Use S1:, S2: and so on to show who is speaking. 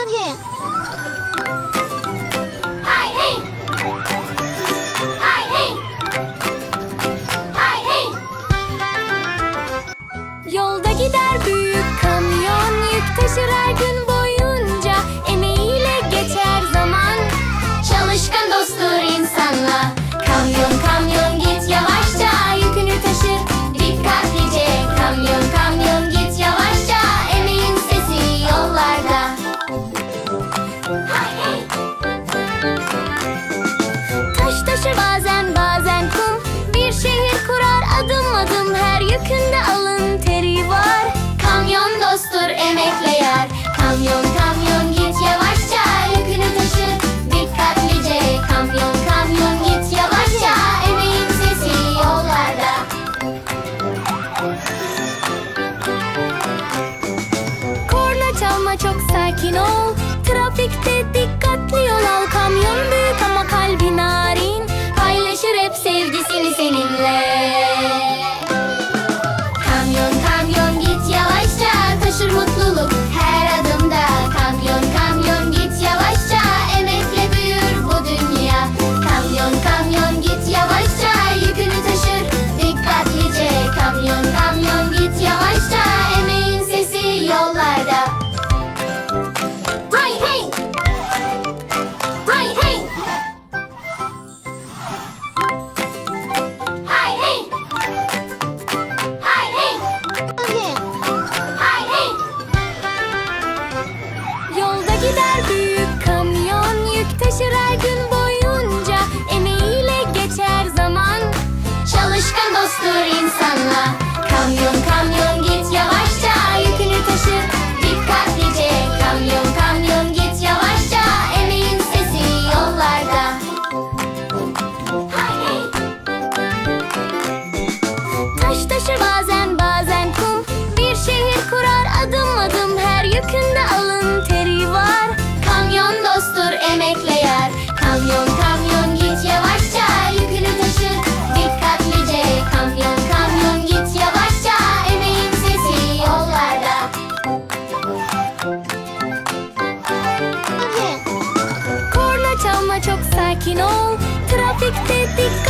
S1: 在这。Yükünde alın teri var.
S2: Kamyon dosttur emekle yer Kamyon kamyon git yavaşça. Yükünü taşı dikkatlice. Kamyon kamyon git yavaşça. Emeğin sesi yollarda.
S1: Korna çalma çok sakin ol.
S2: Trafik i 散了。昨
S3: 日
S1: トラフィックテでック